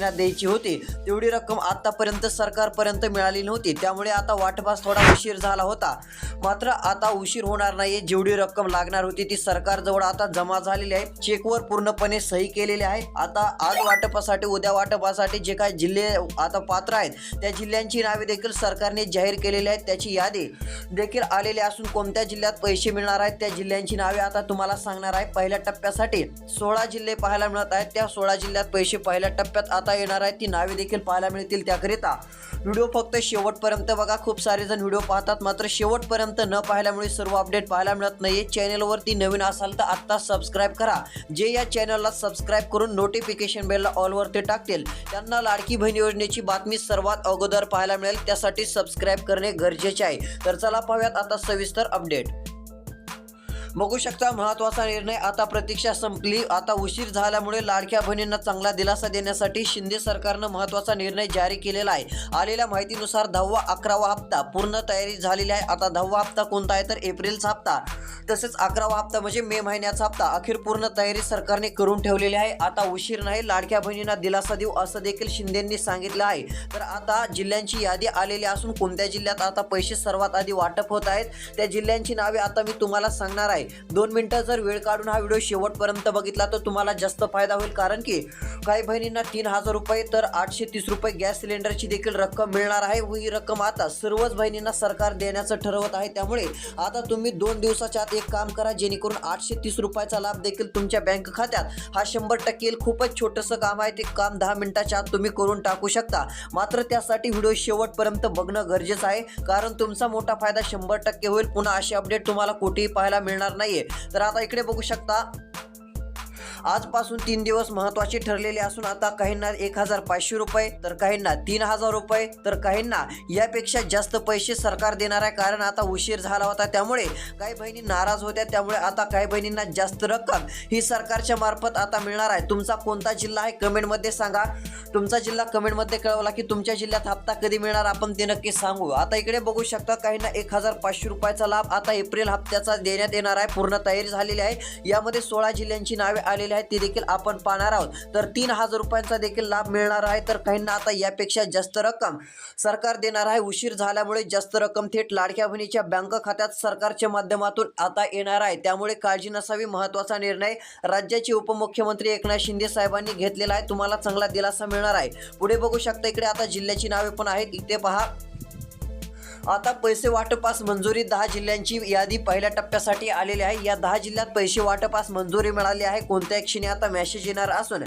महिन्यात द्यायची होती तेवढी रक्कम आतापर्यंत सरकारपर्यंत मिळाली नव्हती. त्यामुळे आता वाटपास थोडा उशीर झाला होता. मात्र आता उशीर होणार नाही जेवढी रक्कम लागणार होती ती सरकारजवळ आता जमा झालेली आहे. चेकवर पूर्णपणे सही केलेली आहे. आता आज वाटपासाठी उद्या वाटपासाठी जे काही जिल्हे आता पात्र आहेत त्या जिल्ह्यांची नावे देखील सरकारने जाहीर केलेली आहेत. त्याची यादी देखील आलेली असून कोणत्या जिल्ह्यात पैसे मिळणार आहेत त्या जिल्ह्यांची नावे आता तुम्हाला सांगणार आहे. पहिल्या टप्प्यासाठी सोळा जिल्हे पाहायला मिळत आहेत. त्या सोळा जिल्ह्यात पैसे पहिल्या टप्प्यात आता येणार आहेत ती नावे देखील पाहायला मिळतील त्याकरिता. व्हिडिओ फक्त शेवटपर्यंत बघा. खूप सारे जण व्हिडिओ पाहतात. मात्र शेवटपर्यंत न पाहिल्यामुळे सर्व अपडेट पाहायला मिळत नाही चॅनलवरती नवीन असाल तर आत्ता सबस्क्राईब करा. जे या चॅनलला सबस्क्राईब करून नोटिफिकेशन बेलला ऑलवरती टाकतील त्यांना लाडकी बहीण योजनेची बातमी सर्वात अगोदर पाहायला मिळेल. त्यासाठी सबस्क्राईब करणे गरजेचे आहे. तर चला पाहूयात आता सविस्तर अपडेट बघू शकता महत्त्वाचा निर्णय आता प्रतीक्षा संपली. आता उशीर झाल्यामुळे लाडक्या बहिणींना चांगला दिलासा देण्यासाठी शिंदे सरकारनं महत्त्वाचा निर्णय जारी केलेला आहे. आलेल्या माहितीनुसार दहावा अकरावा हप्ता पूर्ण तयारी झालेली आहे. आता दहावा हप्ता कोणता आहे? तर एप्रिलचा हप्ता. तसेच अकरावा हप्ता म्हणजे मे महिन्याचा हप्ता. अखेर पूर्ण तयारी सरकारने करून ठेवलेली आहे. आता उशीर नाही लाडक्या बहिणींना दिलासा देऊ असं देखील शिंदेंनी सांगितलं आहे. तर आता जिल्ह्यांची यादी आलेली असून कोणत्या जिल्ह्यात आता पैसे सर्वात आधी वाटप होत आहेत त्या जिल्ह्यांची नावे आता मी तुम्हाला सांगणार आहे. दोन मिनटं जर वेळ काढून हा व्हिडिओ शेवटपर्यंत बघितला तर तुम्हाला जास्त फायदा होईल. कारण की काही बहिणींना तीन हजार रुपये तर आठशे तीस रुपये गॅस सिलेंडरची देखील रक्कम मिळणार आहे. व ही रक्कम आता सर्वच बहिणींना सरकार देण्याचं ठरवत आहे. त्यामुळे आता तुम्ही दोन दिवसाच्या आत एक काम करा जेणेकरून आठशे तीस रुपयाचा लाभ देखील तुमच्या बँक खात्यात. हा शंभर टक्के येईल. खूपच छोटंसं काम आहे. ते काम दहा मिनिटाच्या आत तुम्ही करून टाकू शकता. मात्र त्यासाठी व्हिडिओ शेवटपर्यंत बघणं गरजेचं आहे. कारण तुमचा मोठा फायदा शंभर टक्के होईल. पुन्हा असे अपडेट तुम्हाला कुठेही पाहायला मिळणार नाहीये. तर आता इकडे बघू शकता. आजपासून तीन दिवस महत्त्वाचे ठरलेले असून आता काहींना एक हजार पाचशे रुपये तर काहींना तीन हजार रुपये तर काहींना यापेक्षा जास्त पैसे सरकार देणार आहे. कारण आता उशीर झाला होता. त्यामुळे काही बहिणी नाराज होत्या. त्यामुळे आता काही बहिणींना जास्त रक्कम ही सरकारच्या मार्फत आता मिळणार आहे. तुमचा कोणता जिल्हा आहे? कमेंटमध्ये सांगा. तुमचा जिल्हा कमेंटमध्ये कळवला की तुमच्या जिल्ह्यात हप्ता कधी मिळणार? आपण ते नक्की सांगू. आता इकडे बघू शकता काहींना एक हजार पाचशे रुपयाचा लाभ आता एप्रिल हप्त्याचा देण्यात येणार आहे. पूर्ण तयारी झालेली आहे. यामध्ये सोळा जिल्ह्यांची नावे आलेली आहेत ती देखील आपण पाहणार आहोत. तर तीन हजार रुपयांचा देखील लाभ मिळणार आहे. तर काहींना आता यापेक्षा जास्त रक्कम सरकार देणार आहे. उशीर झाल्यामुळे जास्त रक्कम थेट लाडक्या बहिणीच्या बँक खात्यात सरकारच्या माध्यमातून आता येणार आहे. त्यामुळे काळजी नसावी महत्त्वाचा निर्णय राज्याचे उपमुख्यमंत्री एकनाथ शिंदे साहेबांनी घेतलेला आहे. तुम्हाला चांगला दिलासा मिळणार आहे. पुढे बघू शकता इकडे आता जिल्ह्याची नावे पण आहेत. इथे पहा. आता पैसे वाटपास मंजुरी दहा जिल्ह्यांची यादी पहिल्या टप्प्यासाठी आलेली आहे. या दहा जिल्ह्यात पैसे वाटपास मंजुरी मिळाली आहे. कोणत्या क्षणी आता मेसेज येणार असून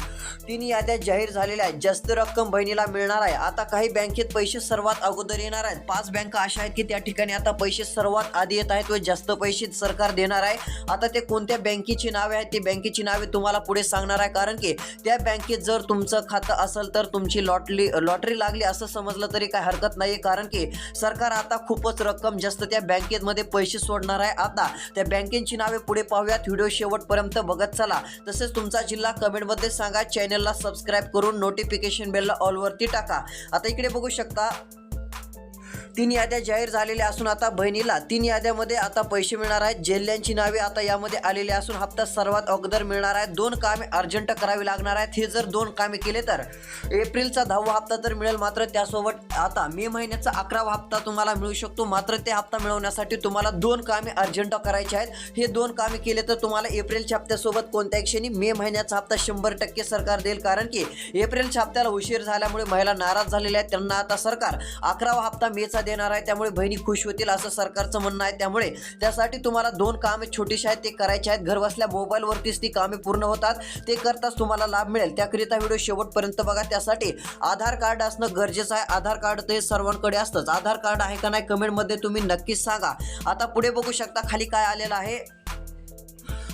तीन याद्या जाहीर झालेल्या आहेत. जास्त रक्कम बहिणीला मिळणार आहे. आता काही बँकेत पैसे सर्वात अगोदर येणार आहेत. पाच बँका अशा आहेत की त्या ठिकाणी आता पैसे सर्वात आधी येत आहेत व जास्त पैसे सरकार देणार आहे. आता ते कोणत्या बँकेची नावे आहेत? ती बँकेची नावे तुम्हाला पुढे सांगणार आहे. कारण की त्या बँकेत जर तुमचं खातं असेल तर तुमची लॉटरी लॉटरी लागली असं समजलं तरी काय हरकत नाही कारण की सरकार आता खूपच रक्कम जास्त त्या बँकेमध्ये पैसे सोडणार आहे. आता त्या बँकेची नावे पुढे पाहूयात. व्हिडिओ शेवटपर्यंत बघत चला. तसेच तुमचा जिल्हा कमेंटमध्ये सांगा. चॅनलला सबस्क्राईब करून नोटिफिकेशन बेलला ऑलवरती टाका. आता इकडे बघू शकता. तीन याद्या जाहीर झालेल्या असून आता बहिणीला तीन याद्यामध्ये आता पैसे मिळणार आहेत. जिल्ह्यांची नावे आता यामध्ये आलेली असून हप्ता सर्वात अगोदर मिळणार आहे. दोन कामे अर्जंट करावी लागणार आहेत. हे जर दोन कामे केले तर एप्रिलचा दहावा हप्ता तर मिळेल मात्र त्यासोबत आता मे महिन्याचा अकरावा हप्ता तुम्हाला मिळू शकतो. मात्र ते हप्ता मिळवण्यासाठी तुम्हाला दोन कामे अर्जंट करायचे आहेत. हे दोन कामे केले तर तुम्हाला एप्रिलच्या हप्त्यासोबत कोणत्याही क्षणी मे महिन्याचा हप्ता शंभर टक्के सरकार देईल. कारण की एप्रिलच्या हप्त्याला उशीर झाल्यामुळे महिला नाराज झालेल्या आहेत. त्यांना आता सरकार अकरावा हप्ता मेचा देणार आहे त्यामुळे बहिणी खुश होतील असं सरकारचं म्हणणं आहे. त्यामुळे त्यासाठी तुम्हाला दोन कामे छोटीशी आहेत ते करायचे आहेत. घर बसल्या मोबाईलवरतीच ती कामे पूर्ण होतात. ते करताच तुम्हाला लाभ मिळेल. त्याकरिता व्हिडिओ शेवटपर्यंत बघा. त्यासाठी आधार कार्ड असणं गरजेचं आहे. आधार कार्ड ते सर्वांकडे असतंच. आधार कार्ड आहे का नाही कमेंटमध्ये तुम्ही नक्कीच सांगा. आता पुढे बघू शकता खाली काय आलेलं आहे.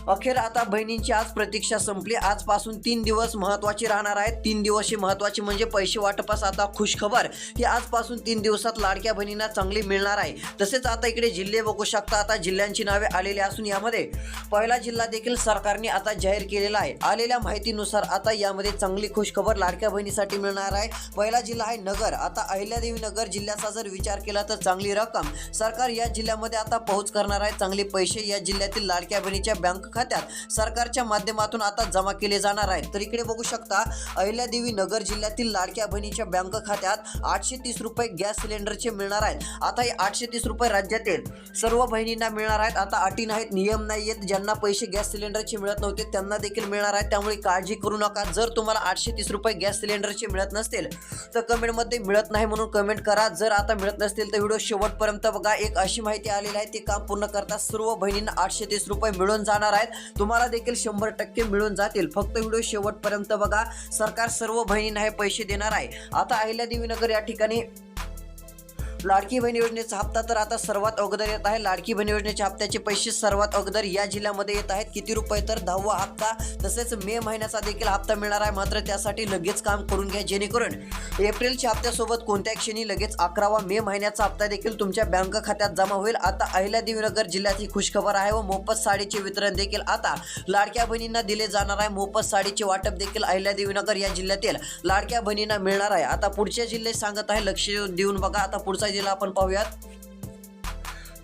अखेर आता बहिणींची आज प्रतीक्षा संपली. आजपासून तीन दिवस महत्त्वाचे राहणार आहेत. तीन दिवस हे महत्त्वाचे म्हणजे पैसे वाटपास आता खुशखबर ही आजपासून तीन दिवसात लाडक्या बहिणींना चांगली मिळणार आहे. तसेच आता इकडे जिल्हे बघू शकता. आता जिल्ह्यांची नावे आलेली असून यामध्ये पहिला जिल्हा देखील सरकारने आता जाहीर केलेला आहे. आलेल्या माहितीनुसार आता यामध्ये चांगली खुशखबर लाडक्या बहिणीसाठी मिळणार आहे. पहिला जिल्हा आहे नगर. आता अहिल्यादेवी नगर जिल्ह्याचा जर विचार केला तर चांगली रक्कम सरकार या जिल्ह्यामध्ये आता पोहोच करणार आहे. चांगले पैसे या जिल्ह्यातील लाडक्या बहिणीच्या बँक खात्यात सरकारच्या माध्यमातून आता जमा केले जाणार आहेत. तर इकडे बघू शकता अहिल्यादेवी नगर जिल्ह्यातील लाडक्या बहिणीच्या बँक खात्यात आठशे तीस रुपये गॅस सिलेंडरचे मिळणार आहेत. आता हे आठशे तीस रुपये राज्यातील सर्व बहिणींना मिळणार आहेत. आता अटी नाहीत नियम नाही आहेत. ज्यांना पैसे गॅस सिलेंडरचे मिळत नव्हते त्यांना देखील मिळणार आहेत. त्यामुळे काळजी करू नका. जर तुम्हाला आठशे तीस रुपये गॅस सिलेंडरचे मिळत नसतील तर कमेंटमध्ये मिळत नाही म्हणून कमेंट करा. जर आता मिळत नसतील तर व्हिडिओ शेवटपर्यंत बघा. एक अशी माहिती आलेली आहे ते काम पूर्ण करता सर्व बहिणींना आठशे तीस रुपये मिळून जाणार आहे आहेत. तुम्हाला देखील शंभर टक्के मिळून जातील. फक्त व्हिडिओ शेवटपर्यंत बघा. सरकार सर्व बहिणींना हे पैसे देणार आहे. आता अहिल्यादेवी नगर या ठिकाणी लाडकी बहीण योजनेचा हप्ता तर आता सर्वात अगोदर येत आहे. लाडकी बहीण योजनेच्या हप्त्याचे पैसे सर्वात अगोदर या जिल्ह्यामध्ये येत आहेत. किती रुपये तर दहावा हप्ता तसेच मे महिन्याचा देखील हप्ता मिळणार आहे. मात्र त्यासाठी लगेच काम करून घ्या. जेणेकरून एप्रिलच्या हप्त्यासोबत कोणत्या क्षणी लगेच अकरावा मे महिन्याचा हप्ता देखील तुमच्या बँक खात्यात जमा होईल. आता अहिल्यादेवीनगर जिल्ह्यात ही खुशखबर आहे व मोफत साडीचे वितरण देखील आता लाडक्या बहिणींना दिले जाणार आहे. मोफत साडीचे वाटप देखील अहिल्यादेवीनगर या जिल्ह्यातील लाडक्या बहिणींना मिळणार आहे. आता पुढचे जिल्हे सांगत आहे. लक्ष देऊन बघा. आता पुढचा जिल्हा आपण पाहूयात.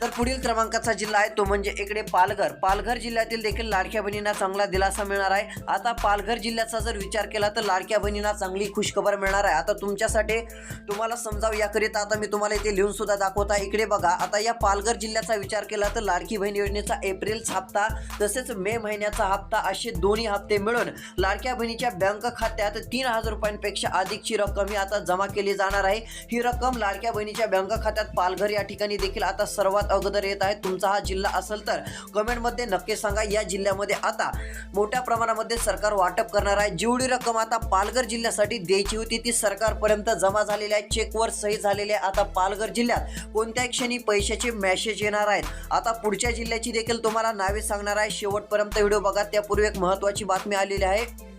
तर पुढील क्रमांकाचा जिल्हा आहे तो म्हणजे इकडे पालघर. पालघर जिल्ह्यातील देखील लाडक्या बहिणींना चांगला दिलासा मिळणार आहे. आता पालघर जिल्ह्याचा जर विचार केला तर लाडक्या बहिणींना चांगली खुशखबर मिळणार आहे. आता तुमच्यासाठी तुम्हाला समजावं याकरिता आता मी तुम्हाला इथे लिहून सुद्धा दाखवत आहे. इकडे बघा आता या पालघर जिल्ह्याचा विचार केला तर लाडकी बहीण योजनेचा एप्रिलचा हप्ता तसेच मे महिन्याचा हप्ता असे दोन्ही हप्ते मिळून लाडक्या बहिणीच्या बँक खात्यात तीन हजार रुपयांपेक्षा अधिकची रक्कम ही आता जमा केली जाणार आहे. ही रक्कम लाडक्या बहिणीच्या बँक खात्यात पालघर या ठिकाणी देखील आता सर्वात अगोदर येत आहे तुमचा हा जिल्हा असेल तर कमेंटमध्ये नक्की सांगा. या जिल्ह्यामध्ये आता मोठ्या प्रमाणामध्ये सरकार वाटप करणार आहे. जेवढी रक्कम आता पालघर जिल्ह्यासाठी द्यायची होती ती सरकारपर्यंत जमा झालेली आहे. चेकवर सही झालेली आहे. आता पालघर जिल्ह्यात कोणत्या क्षणी पैशाचे मॅसेज येणार आहेत. आता पुढच्या जिल्ह्याची देखील तुम्हाला नावे सांगणार आहे. शेवटपर्यंत व्हिडिओ बघा. त्यापूर्वी एक महत्त्वाची बातमी आलेली आहे.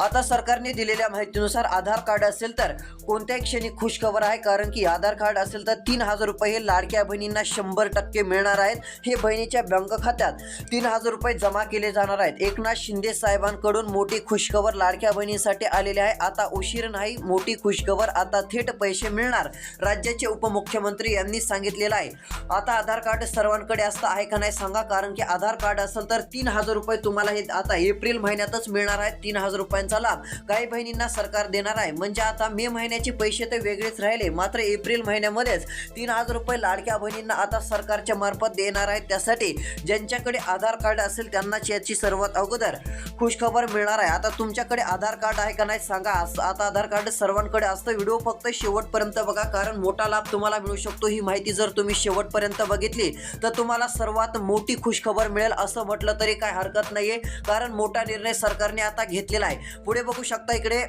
आता सरकारने दिलेल्या माहितीनुसार आधार कार्ड असेल तर कोणत्याही क्षणी खुशखबर आहे कारण की आधार कार्ड असेल तर तीन हजार रुपये हे लाडक्या बहिणींना शंभर टक्के मिळणार आहेत. हे बहिणीच्या बँक खात्यात तीन हजार रुपये जमा केले जाणार आहेत. एकनाथ शिंदे साहेबांकडून मोठी खुशखबर लाडक्या बहिणीसाठी आलेली आहे. आता उशीर नाही मोठी खुशखबर आता थेट पैसे मिळणार राज्याचे उपमुख्यमंत्री यांनी सांगितलेलं आहे. आता आधार कार्ड सर्वांकडे असतं आहे का नाही सांगा कारण की आधार कार्ड असेल तर तीन हजार रुपये तुम्हाला हे आता एप्रिल महिन्यातच मिळणार आहेत. तीन हजार रुपये रुपयांचा लाभ काही बहिणींना सरकार देणार आहे. म्हणजे आता मे महिन्याचे पैसे तर वेगळेच राहिले. मात्र एप्रिल महिन्यामध्येच तीन हजार रुपये लाडक्या बहिणींना आता सरकारच्या मार्फत देणार आहेत. त्यासाठी ज्यांच्याकडे आधार कार्ड असेल त्यांनाच याची सर्वात अगोदर खुशखबर मिळणार आहे. आता तुमच्याकडे आधार कार्ड आहे का नाही सांगा. असं आता आधार कार्ड सर्वांकडे असतं. व्हिडिओ फक्त शेवटपर्यंत बघा. कारण मोठा लाभ तुम्हाला मिळू शकतो. ही माहिती जर तुम्ही शेवटपर्यंत बघितली तर तुम्हाला सर्वात मोठी खुशखबर मिळेल. असं म्हटलं तरी काय हरकत नाहीये. कारण मोठा निर्णय सरकारने आता घेतलेला आहे. पुढे बघू शकता इकडे.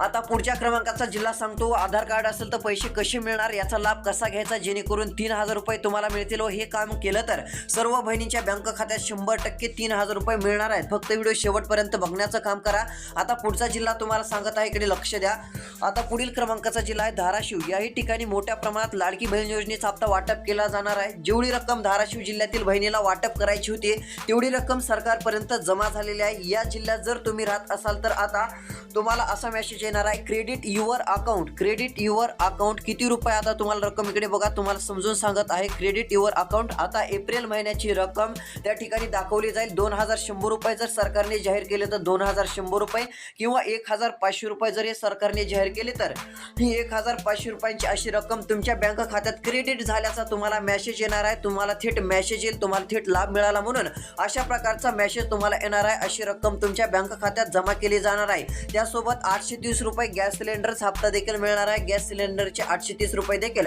आता पुढच्या क्रमांकाचा जिल्हा सांगतो. आधार कार्ड असेल तर पैसे कसे मिळणार? याचा लाभ कसा घ्यायचा? जेणेकरून तीन हजार रुपये तुम्हाला मिळतील. व हे काम केलं तर सर्व बहिणींच्या बँक खात्यात शंभर टक्के तीन हजार रुपये मिळणार आहेत. फक्त व्हिडिओ शेवटपर्यंत बघण्याचं काम करा. आता पुढचा जिल्हा तुम्हाला सांगत आहे. इकडे लक्ष द्या. आता पुढील क्रमांकाचा जिल्हा आहे धाराशिव. याही ठिकाणी मोठ्या प्रमाणात लाडकी बहीण योजनेचा हप्ता वाटप केला जाणार आहे. जेवढी रक्कम धाराशिव जिल्ह्यातील बहिणीला वाटप करायची होती तेवढी रक्कम सरकारपर्यंत जमा झालेली आहे. या जिल्ह्यात जर तुम्ही राहत असाल तर आता तुम्हाला असा मेसेज देणार आहे. Credit your account credit your account किती रुपये आता तुम्हाला रक्कम इकडे बघा. तुम्हाला समजून सांगत आहे. क्रेडिट युअर अकाउंट आता एप्रिल महिन्याची रक्कम त्या ठिकाणी दाखवली जाईल. दोन हजार शंभर रुपये जर सरकारने जाहीर केले तर दोन हजार शंभर रुपये किंवा एक हजार पाचशे रुपये जर हे सरकारने जाहीर केले तर ही एक हजार पाचशे रुपयांची अशी रक्कम तुमच्या बँक खात्यात क्रेडिट झाल्याचा तुम्हाला मेसेज येणार आहे. तुम्हाला थेट मेसेज येईल. तुम्हाला थेट लाभ मिळाला म्हणून अशा प्रकारचा मेसेज तुम्हाला येणार आहे. अशी रक्कम तुमच्या बँक खात्यात जमा केली जाणार आहे. त्यासोबत आठशे तीस रुपये गॅस सिलेंडरचा हप्ता देखील मिळणार आहे. गॅस सिलेंडरचे आठशे तीस रुपये देखील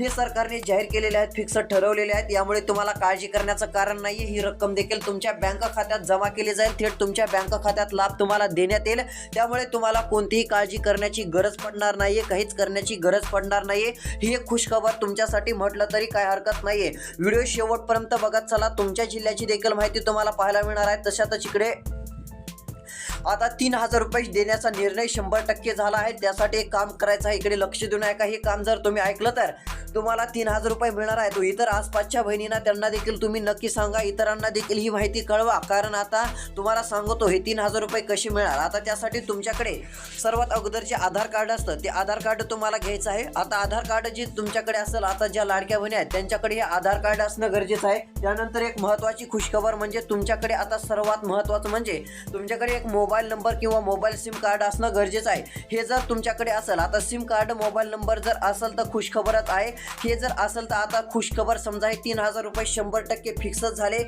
हे सरकारने जाहीर केलेले आहेत फिक्स ठरवलेले आहेत. यामुळे तुम्हाला काळजी करण्याचं कारण नाही ही रक्कम देखील तुमच्या बँक खात्यात जमा केली जाईल. थेट तुमच्या बँक खात्यात लाभ तुम्हाला देण्यात येईल. त्यामुळे तुम्हाला कोणतीही काळजी करण्याची गरज पडणार नाहीये काहीच करण्याची गरज पडणार नाहीये. ही एक खुशखबर तुमच्यासाठी म्हटलं तरी काय हरकत नाहीये. व्हिडिओ शेवटपर्यंत बघत चला. तुमच्या जिल्ह्याची देखील माहिती तुम्हाला पाहायला मिळणार आहे. तशातच इकडे आता तीन हजार रुपये देण्याचा निर्णय शंभर टक्के झाला आहे. त्यासाठी एक काम करायचं आहे. इकडे लक्ष देऊन ऐका. हे काम जर तुम्ही ऐकलं तर तुम्हाला तीन हजार रुपये मिळणार आहे तो इतर आसपासच्या बहिणींना त्यांना देखील तुम्ही नक्की सांगा. इतरांना देखील ही माहिती कळवा. कारण आता तुम्हाला सांगतो हे तीन हजार रुपये कसे मिळणार? आता त्यासाठी तुमच्याकडे सर्वात अगोदर जे आधार कार्ड असतं. ते आधार कार्ड तुम्हाला घ्यायचं आहे. आता आधार कार्ड जे तुमच्याकडे असेल आता ज्या लाडक्या बहिणी आहेत त्यांच्याकडे हे आधार कार्ड असणं गरजेचं आहे. त्यानंतर एक महत्त्वाची खुशखबर म्हणजे तुमच्याकडे आता सर्वात महत्त्वाचं म्हणजे तुमच्याकडे एक मोबाईल मोबाईल नंबर किंवा मोबाईल सिम कार्ड असणं गरजेचं आहे. हे जर तुमच्याकडे असेल आता सिम कार्ड मोबाईल नंबर जर असेल तर खुशखबरच आहे. हे जर असेल तर आता खुशखबर समजा हे तीन हजार रुपये शंभर टक्के फिक्सच झाले.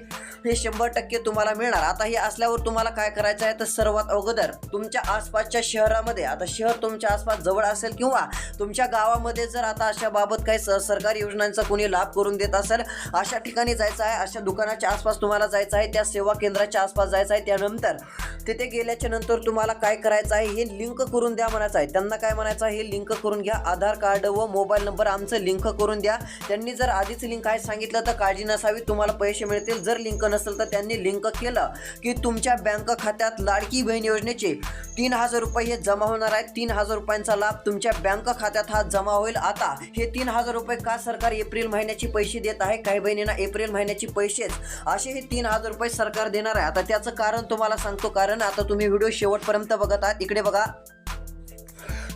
हे शंभर टक्के तुम्हाला मिळणार. आता हे असल्यावर तुम्हाला काय करायचं आहे? तर सर्वात अगोदर तुमच्या आसपासच्या शहरामध्ये आता शहर तुमच्या आसपास जवळ असेल किंवा तुमच्या गावामध्ये जर आता अशा बाबत काही स- सरकारी योजनांचा कोणी लाभ करून देत असेल अशा ठिकाणी जायचं आहे. अशा दुकानाच्या आसपास तुम्हाला जायचं आहे. त्या सेवा केंद्राच्या आसपास जायचं आहे. त्यानंतर तिथे गेल्याच्यानंतर तुम्हाला काय करायचं आहे हे लिंक करून द्या म्हणायचं आहे. त्यांना काय म्हणायचं आहे हे लिंक करून घ्या. आधार कार्ड व मोबाईल नंबर आमचं लिंक करून द्या. त्यांनी जर आधीच लिंक आहे सांगितलं तर काळजी नसावी तुम्हाला पैसे मिळतील. जर लिंक नसेल तर त्यांनी लिंक केलं की तुमच्या बँक खात्यात लाडकी बहीण योजनेचे तीन हजार रुपये हे जमा होणार आहेत. तीन हजार रुपयांचा लाभ तुमच्या बँक खात्यात हा जमा होईल. आता हे तीन हजार रुपये का सरकार एप्रिल महिन्याची पैसे देत आहे? काही बहिणींना एप्रिल महिन्याची पैसेच असे हे तीन हजार रुपये सरकार देणार आहे. आता त्याचं कारण तुम्हाला सांगतो. कारण आता तुम्ही व्हिडिओ शेवटपर्यंत बघत आहात. इकडे बघा.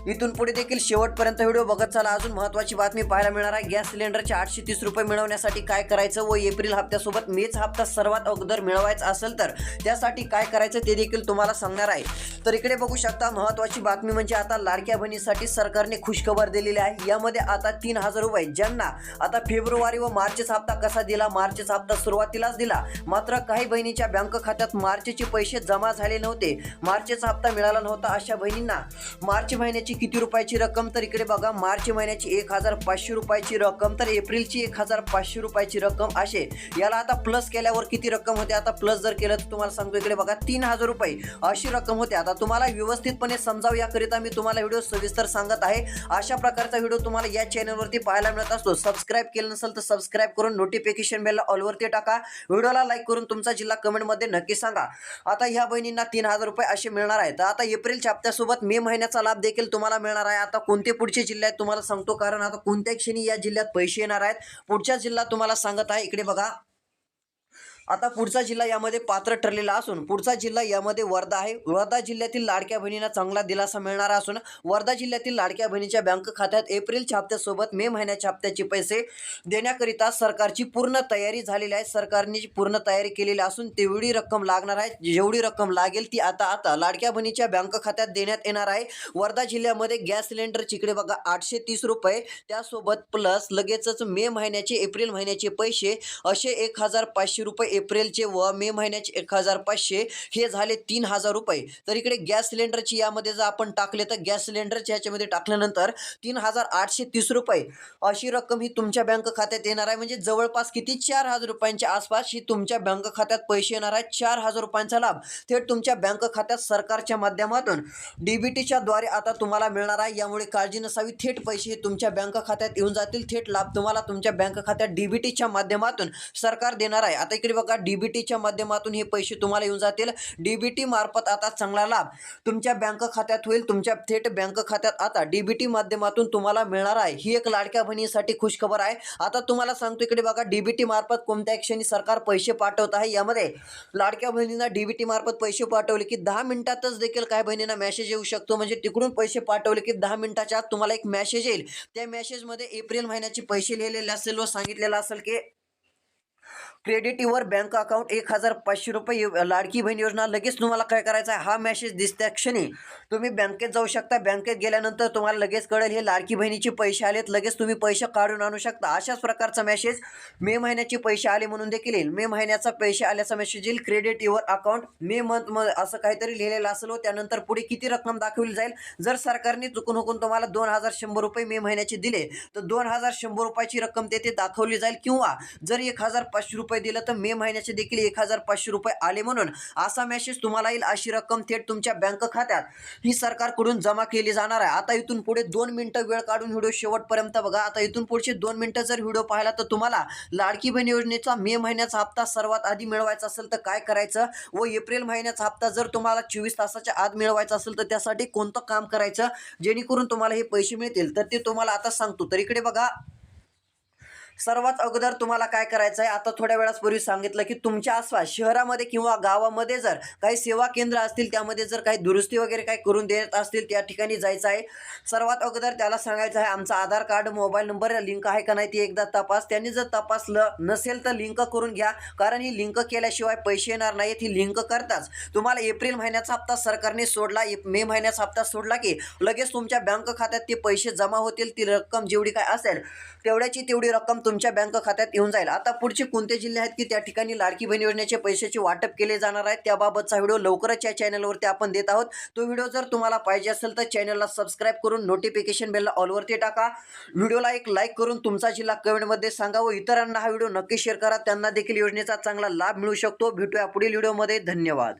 इथून पुढे देखील शेवटपर्यंत व्हिडिओ बघत चला. अजून महत्त्वाची बातमी पाहायला मिळणार आहे. गॅस सिलेंडरचे आठशे तीस रुपये मिळवण्यासाठी काय करायचं व एप्रिल हप्त्यासोबत मेच हप्ता सर्वात अगोदर मिळवायचा असेल तर त्यासाठी काय करायचं ते देखील तुम्हाला सांगणार आहे. तर इकडे बघू शकता महत्त्वाची बातमी म्हणजे आता लाडक्या बहिणीसाठी सरकारने खुशखबर दिलेली आहे. यामध्ये आता तीन हजार रुपये ज्यांना आता फेब्रुवारी व मार्चचा हप्ता कसा दिला? मार्चचा हप्ता सुरुवातीलाच दिला. मात्र काही बहिणीच्या बँक खात्यात मार्चचे पैसे जमा झाले नव्हते. मार्चचा हप्ता मिळाला नव्हता अशा बहिणींना मार्च महिन्याचे किती रुपयाची रक्कम? तर इकडे बघा मार्च महिन्याची एक हजार पाचशे रुपयाची रक्कम तर एप्रिलची एक हजार पाचशे रुपयाची रक्कम असे. याला आता प्लस केल्यावर किती रक्कम होते? आता प्लस जर केलं तर तुम्हाला सांगतो इकडे बघा तीन हजार रुपये अशी रक्कम होते. आता तुम्हाला व्यवस्थितपणे समजावं याकरिता मी तुम्हाला व्हिडिओ सविस्तर सांगत आहे. अशा प्रकारचा व्हिडिओ तुम्हाला या चॅनलवरती पाहायला मिळत असतो. सबस्क्राईब केलं नसेल तर सबस्क्राईब करून नोटिफिकेशन बेलला ऑलवरती टाका. व्हिडिओला लाईक करून तुमचा जिल्हा कमेंटमध्ये नक्की सांगा. आता ह्या बहिणींना तीन हजार रुपये असे मिळणार आहेत. तर आता एप्रिलच्या हप्त्यासोबत मे महिन्याचा लाभ देखील तुम्हाला मिळणार आहे. आता कोणते पुढचे जिल्हे आहेत तुम्हाला सांगतो. कारण आता कोणत्या क्षणी या जिल्ह्यात पैसे येणार आहेत. पुढच्या जिल्हा तुम्हाला सांगत आहे. इकडे बघा. आता पुढचा जिल्हा यामध्ये पात्र ठरलेला असून पुढचा जिल्हा यामध्ये वर्धा आहे. वर्धा जिल्ह्यातील लाडक्या बहिणींना चांगला दिलासा मिळणार असून वर्धा जिल्ह्यातील लाडक्या बहिणीच्या बँक खात्यात एप्रिलच्या हप्त्यासोबत मे महिन्याच्या हप्त्याचे पैसे देण्याकरिता सरकारची पूर्ण तयारी झालेली आहे. सरकारने पूर्ण तयारी केलेली असून तेवढी रक्कम लागणार आहे. जेवढी रक्कम लागेल ती आता आता लाडक्या बहिणीच्या बँक खात्यात देण्यात येणार आहे. वर्धा जिल्ह्यामध्ये गॅस सिलेंडर चिकडे बघा आठशे तीस रुपये. त्यासोबत प्लस लगेचच मे महिन्याचे एप्रिल महिन्याचे पैसे असे एक हजार पाचशे रुपये एप्रिलचे व मे महिन्याचे एक हजार पाचशे हे झाले तीन हजार रुपये. तर इकडे गॅस सिलेंडरची यामध्ये जर आपण टाकले तर गॅस सिलेंडरच्या ह्याच्यामध्ये टाकल्यानंतर तीन हजार आठशे तीस रुपये अशी रक्कम ही तुमच्या बँक खात्यात येणार आहे. म्हणजे जवळपास किती? चार हजार रुपयांच्या आसपास ही तुमच्या बँक खात्यात पैसे येणार आहे चार हजार रुपयांचा लाभ थेट तुमच्या बँक खात्यात सरकारच्या माध्यमातून डीबीटीच्या द्वारे आता तुम्हाला मिळणार आहे. यामुळे काळजी नसावी. थेट पैसे हे तुमच्या बँक खात्यात येऊन जातील. थेट लाभ तुम्हाला तुमच्या बँक खात्यात डीबीटीच्या माध्यमातून सरकार देणार आहे. आता इकडे बघा डीबीटीच्या माध्यमातून हे पैसे तुम्हाला येऊन जातील. डीबीटी मार्फत आता चांगला लाभ तुमच्या बँक खात्यात होईल. तुमच्या थेट बँक खात्यात आता डीबीटी माध्यमातून तुम्हाला मिळणार आहे. ही एक लाडक्या बहिणीसाठी खुशखबर आहे. आता तुम्हाला सांगतो इकडे बघा डीबीटी मार्फत कोणत्या क्षणी सरकार पैसे पाठवत आहे? यामध्ये लाडक्या बहिणींना डीबीटी मार्फत पैसे पाठवले की दहा मिनिटातच देखील काय बहिणींना मेसेज येऊ शकतो. म्हणजे तिकडून पैसे पाठवले की दहा मिनिटाच्या आत तुम्हाला एक मेसेज येईल. त्या मेसेजमध्ये एप्रिल महिन्याचे पैसे लिहिलेले असेल व सांगितलेलं असेल की क्रेडिट युअर बँक अकाउंट एक हजार पाचशे रुपये यु- लाडकी बहीण योजना लगेच तुम्हाला काय करायचं आहे. हा मेसेज दिसत्या क्षणी तुम्ही बँकेत जाऊ शकता. बँकेत गेल्यानंतर तुम्हाला लगेच कळेल हे लाडकी बहिणीचे पैसे आलेत. लगेच तुम्ही पैसे काढून आणू शकता. अशाच प्रकारचा मेसेज मे महिन्याचे पैसे आले म्हणून देखील येईल. मे महिन्याचा पैसे आल्याचा मेसेज येईल. Credit your account May month असं काहीतरी लिहिलेलं असेल हो. त्यानंतर पुढे किती रक्कम दाखवली जाईल? जर सरकारने चुकून हुकून तुम्हाला दोन हजार शंभर रुपये मे महिन्याचे दिले तर दोन हजार शंभर रुपयाची रक्कम तेथे दाखवली जाईल. किंवा जर एक हजार पाचशे रुपये रुपये दिलं तर मे महिन्याचे देखील एक हजार पाचशे रुपये आले म्हणून असा मेसेज तुम्हाला येईल अशी रक्कम थेट तुमच्या बँक खात्यात. ही सरकारकडून जमा केली जाणार आहे. आता इथून पुढे दोन मिनिटं वेळ काढून व्हिडिओ शेवटपर्यंत बघा. आता इथून पुढचे दोन मिनिटं जर व्हिडिओ पाहिला तर तुम्हाला लाडकी बहीण योजनेचा मे महिन्याचा हप्ता सर्वात आधी मिळवायचा असेल तर काय करायचं? व एप्रिल महिन्याचा हप्ता जर तुम्हाला चोवीस तासाच्या आत मिळवायचा असेल तर त्यासाठी कोणतं काम करायचं? जेणेकरून तुम्हाला हे पैसे मिळतील. तर ते तुम्हाला आता सांगतो. तर इकडे बघा. सर्वात अगोदर तुम्हाला काय करायचं आहे आता थोड्या वेळापूर्वी सांगितलं की तुमच्या आसपास शहरामध्ये किंवा गावामध्ये जर काही सेवा केंद्र असतील त्यामध्ये जर काही दुरुस्ती वगैरे काही करून देत असतील त्या ठिकाणी जायचं आहे. सर्वात अगोदर त्याला सांगायचं आहे आमचा Aadhaar card mobile number link आहे का नाही ते एकदा तपास. त्यांनी जर तपासलं नसेल तर लिंक करून घ्या कारण ही लिंक केल्याशिवाय पैसे येणार नाहीत ही लिंक करताच. तुम्हाला एप्रिल महिन्याचा हप्ता सरकारने सोडला मे महिन्याचा हप्ता सोडला की लगेच तुमच्या बँक खात्यात ते पैसे जमा होतील ती रक्कम जेवढी काय असेल तेवढ्याची तेवढी रक्कम तुमच्या बँक खात्यात येऊन जाईल. आता पुढचे कोणते जिल्हे आहेत की त्या ठिकाणी लाडकी बहीण योजनेचे पैशाचे वाटप केले जाणार आहेत त्याबाबतचा व्हिडिओ लवकरच या चॅनलवरती आपण देत आहोत. तो व्हिडिओ जर तुम्हाला पाहिजे असेल तर चॅनलला सबस्क्राईब करून नोटिफिकेशन बेलला ऑलवरती टाका. व्हिडिओला एक लाईक करून तुमचा जिल्हा कमेंटमध्ये सांगा व इतरांना हा व्हिडिओ नक्की शेअर करा. त्यांना देखील योजनेचा चांगला लाभ मिळू शकतो. भेटूया पुढील व्हिडिओमध्ये धन्यवाद.